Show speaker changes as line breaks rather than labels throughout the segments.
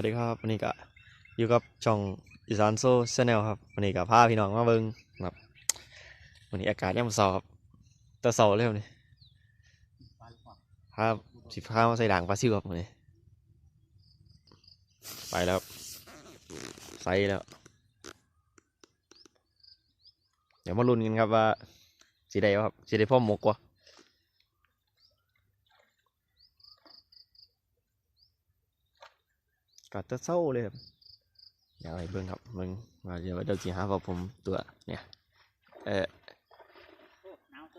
วัสดีครับวันนี้ก็อยู่กับช่องอีสานโซชาแนลครับวันนี้ก็พาพี่น้องมาเบิงครับวันนี้อากาศยามเช้าครับแตะเช้าเลยครับนี่พาสิพามาใส่ด่างปลาซิวครับวันนี้ไปแล้วใส่แล้ว เดี๋ยวมาลุ้นกันครับว่าสีใดครับสีใดพ่อหมกวะ กัดตะเศร้าเลยครับอยากให้เบิ่งครับเบิ่งมาเดี๋ยวเดี๋ยวสิหาว่าผมตัวเนี่ยเออ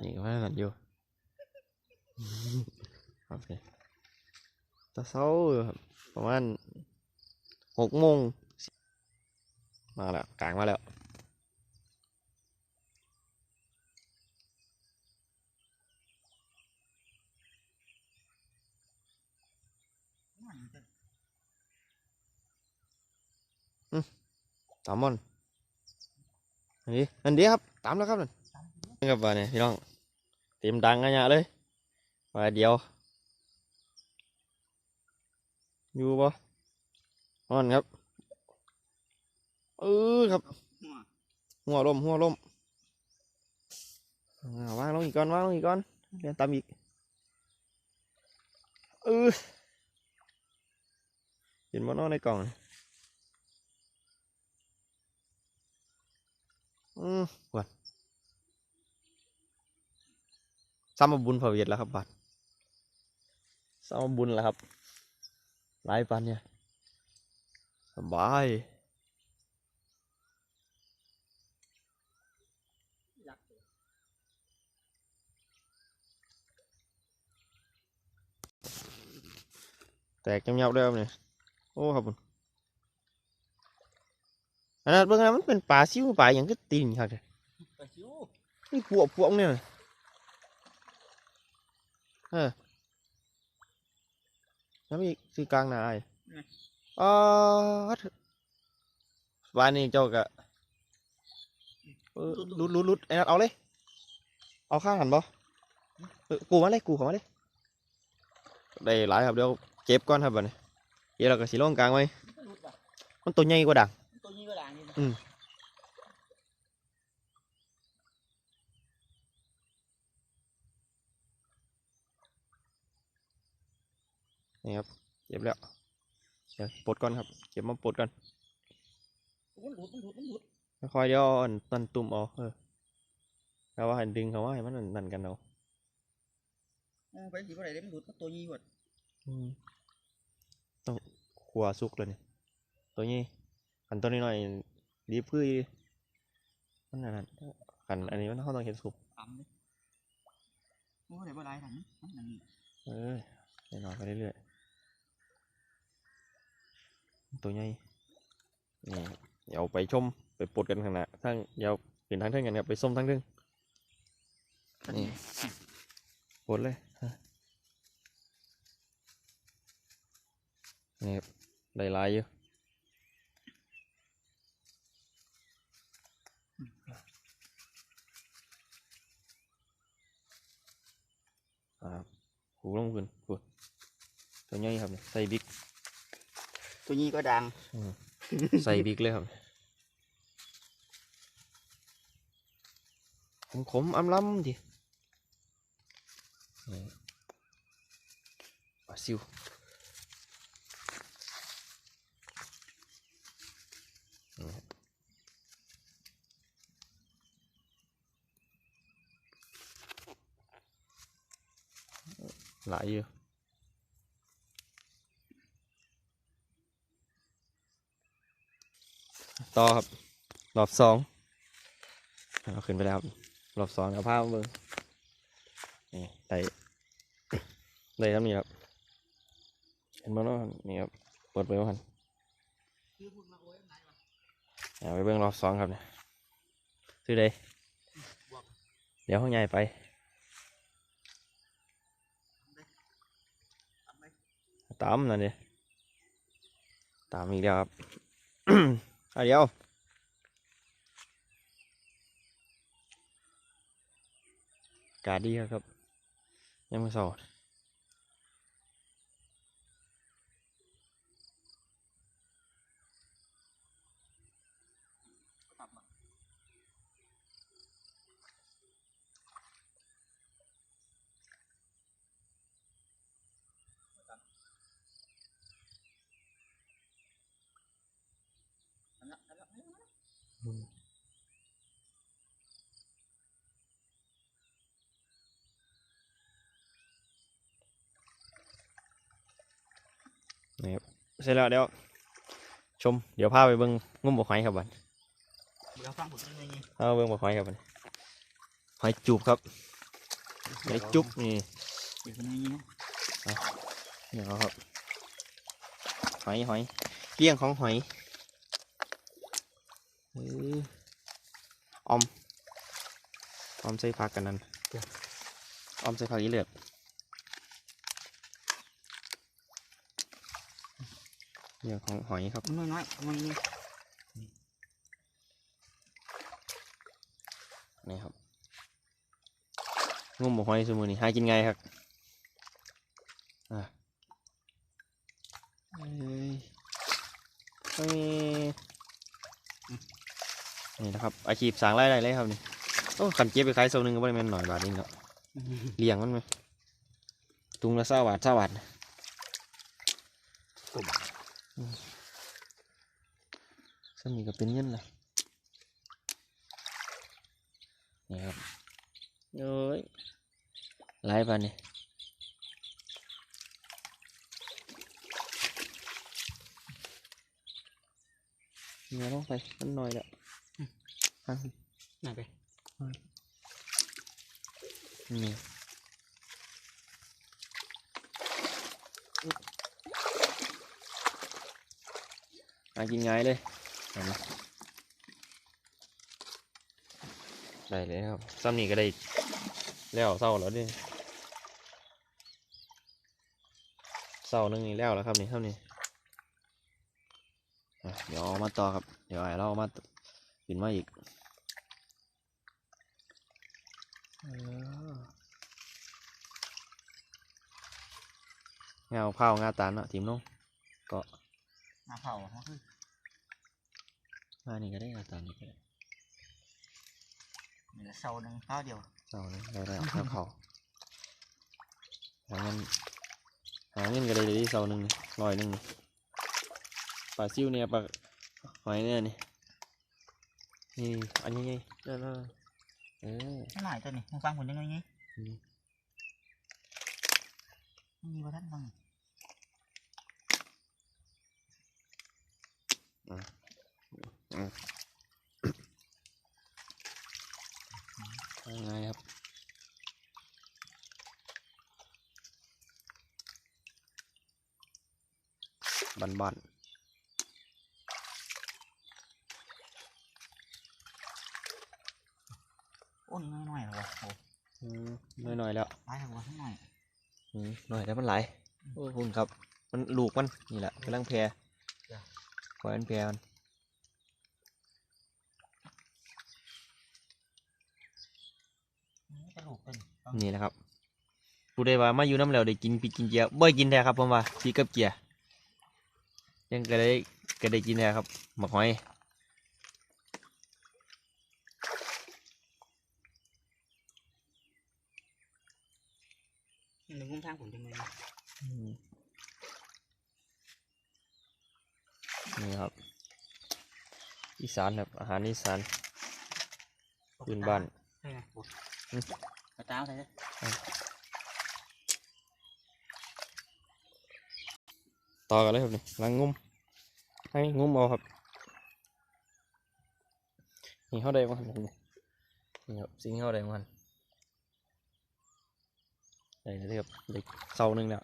นี่ก็ว่ากันอยู่โอเคตะเศร้าครับประมาณหกโมงมาแล้วกลางมาแล้ว ตามมันอันนี้อันนี้ครับตามแล้วครับนั่นนี่ครับว่าเนี่ยพี่น้องเต็มดังกันยะเลยว่าเดียว อยู่ปะนอนครับเออครับ หัวลมหัวลมอ่างลงอีกก้อนว่างลงอีกก้อนเรียนตามอีกเออเห็นมันนอนในกล่อง นี่อืมวันซ้ำมาบุญพระเวทแล้วครับบัตรซ้ำมาบุญแล้วครับ หลายปันเนี่ยสบายแตกจำเยาๆด้วยครับเนี่ยโอ้ครับบุญ อันนั้นเบื้องหน้ามันเป็นปลาซิวปลาอย่างก็ตีนครับเด้
ปลาซิว
นี่พวกพวกเนี่ยเออแล้วมีสีกลางหนาไอ้อ๋อบ้านนี้เจ้ากะเออลุดลุดลุดไอ้นัดเอาเลย เอาข้างหันบ่เออกูมาเลยกูเของมาเลยได้หลายครับเดี๋ยวเก็บก่อนครับบัดนี้เดี๋ยวเราก็สีลงกลางไว้
มันหลุดว่ะ
มันตัวใหญ่กว่าดัง อืมนี่ครับเก็บแล้วเดี๋ยวปลดก่อนครับเก็บมาปลดก่อน
มันหลุดมันหลุดมันหลุด
คอยเดี๋ยวเอาอันตันตุ่มเอาเออแล้วว่าให้ดึงเขาว่าให้มันนั่นกันเอา
โอ้ไปสิบ่ได้เลยมันหลุดมันตัวนี้หมด
อืมต้องขัวสุกเลยนี่ตัวนี้อันตัวนี้หน่อย รีบพื้นมันนั่นนะอันอันนี้มันเขาต้องเห็นสุก
ต่ำเลยโอ้ได้บ่ได้ทันมันนั่นนี่
เออแน่นอนไปเรื่อยๆตัวใหญ่นี่เดี๋ยวไปชมไปปลดกันข้างหน้าทั้งเดี๋ยวเปลี่ยนทางเทิงกันครับไปส้มทางเทิงนี่ปลดเลยฮะนี่ครับได้หลายอยู่ อ่าหูลงพื้นพูดตัวใหญ่ครับเนี่ยใส่บิ๊ก
ตัวนี้ก็ด่าง
ใส่บิ๊กเลยครับขมขมๆอำล้ำดินี่ปลาซิวนี่ครับ หลายอยู่ต่อครับรอบสองเอาขึ้นไปแล้วรับรอบสองเอาผ้ามาเบิ่งนี่ได้ได้ครับนี่ครับ เห็นบ่เนาะนี่ครับเปิดไปว่าหัน
คือพูดมาโอ้ยไหนวะ
เอาไปเบิ่งรอบสองครับเนี่ยซื้อได้เดี๋ยวห้องใหญ่ไป ตามนั่นเลยตามอีกแล้วครับอะเดี๋ยวกาดีครับ ยังไม่สอดตับมา นี่ครับเสร็จแล้วเดี๋ยวชม เดี๋ยวพาไปเบิ่งงุ่มบกหอยครับบัด
เดี๋ยวฟังผมยังไงนี่
เอาเบิ่งบกหอยครับบัดหอยจูบครับหอยจุ๊บนี่
เดี๋ยวเป็นยังไงนี่นะ
นี่เอาครับหอยหอยเกี้ยงของหอย เออออมออมใส่ผักกันนั่นออมใส่ผักอีเลือดเรื่องของหอยครับ
น้อยน้อยๆมันนี่
นี่ครับงุ่มบกหอยสมือนี่หากินไงครับอะเอ้ยเอ้ย นี่นะครับอาชีพสร้างรายได้เลยครับนี่โอ้ขันเจี๊ยบไปขายโซนึงก็ไม่ได้แม่นหน่อยบาทเองเนาะเลี้ยงมันไหมตุงละเศร้าบาทเศร้าบาทอืมสนิทก็เป็นเงินละนี่ครับเอ้ยหลายปานนี่เงี้ยลงไปมันหน่อยแล้วอะ
ไหนไป
นี่อากินง่ายเลยได้เลยครับซ้ำนี่ก็ได้แล้วเศร้าแล้วดิเศร้าหนึงนี่แล้วแล้วครับนี่เท่านี้อะเดี๋ยวเอามาต่อครับ เดี๋ยวไอ้เราเอามาขึ้นมาอีก เออเงาเผางาตานเนาะทีมน้อง
มาเผาเขาคือ
มานี่ก็ได้งาตานนี่ก็ได้
เหลือเสาหนึ่งเท่าเดียว
เศร้าเลยได้แล้วข้าวเขาหาเงินหาเงินก็ได้เลยที่เสาหนึ่งนี่ร้อยหนึ่งนี่ปลาซิวเนี่ยปลาหอยเนี่ยนี่นี่อันนี้ไงเด้อ เด้อเออ
ไม่หน่อยตัวนี้มึงฟังผมยังไงนี่
อืม
มีว่าท่านฟัง
ยังไงครับบันบัน
อ้นี่น้อยๆเหรอวะโอ้
ๆอืมน้อยๆแล้ว
ตายเหรอวะน้อย
อืมหน่อยแล้วมันไหลายโอ้คุณครับ มันลูกมันนี่แหละกำลังแพรปล่อยมันแพรมัน
นี่กระดูกเป็น
นี่แหละครับผู้ใดว่ามาอยู่น้ำแล้วได้กินปีกกินเกียร์บ่อยกินแท้ครับผมว่าปีกกับเกียร์ยังก็ได้ก็ได้กินแท้ครับหมักหอย
หนึ่งมุมทางผมยังไงนี่
อืมนี่ครับ อีสานครับอาหารอีสานพื้นบ้าน
ใช่ไหมโอ้
อืม
กระต้าใส่เลย
ต่อกันเลยครับนี่ลังงุ้มให้งุ้มเอาครับนี่เข้าได้มั้งครับนี่นี่ครับสิ่งเข้าได้มั้งได้เลยครับเด็กเสาหนึ่งแล้ว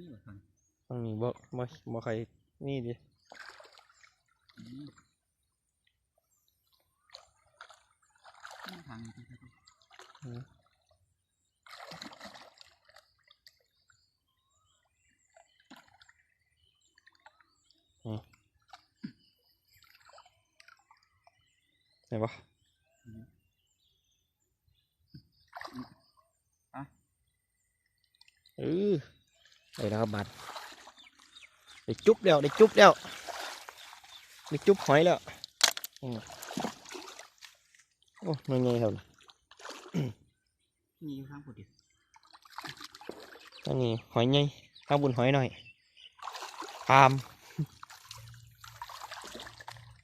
นี่เหรอฟัง
มันมีบ่บ่บ่ใครนี่ดิ
นี่ทางนี้ที่เขา
อืมไหนปะเออได้แล้ โอ้ไม่ไงครับ
นี่อยู่ข้างผมดิ
อันนี้หอยไงข้างบนหอยหน่อยปาล์ม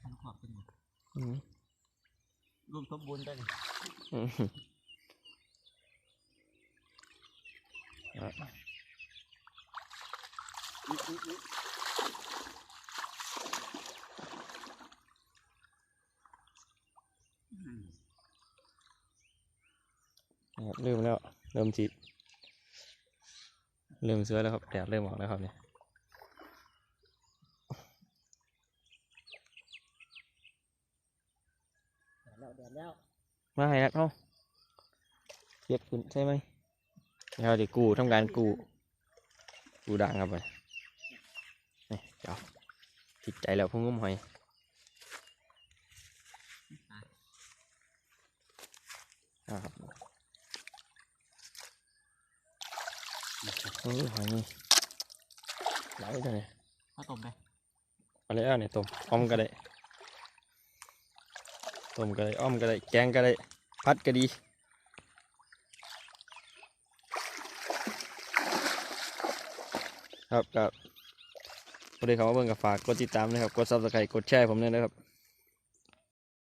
มันขอบเป็นหมด
อืม
รวมสมบูรณ์ได้นี่
อืมอะ
อุ๊ยอุ๊ยอุ๊ยอืม
นะ ครับเริ่มแล้วเริ่มจีเริ่มเสื้อแล้วครับแดดเริ่มออกแล้วครับเนี่ย
แดดแล้วแดดแล้ว
มาให้นักเนาะเรียกคุณใช่ไหมเราจะกูทำการกูกูด่างครับไปนี่เดี๋ยวติดใจแล้วพุ่งงุ้มหอยอ่าครับ โอ้ยหอยนี่หลายจังเลย
ข้าวต้มไป
เอะไรอะเนี่ยต้มอ้อมก็ได้ต้มก็ได้อ้อมก็ได้แกงก็ได้พัดก็ดีครับครับพอดีเขามาเบิ่งกับฝากกดติดตามนะครับ กดซับสไครต์กดแชร์ผมด้วยนะครับ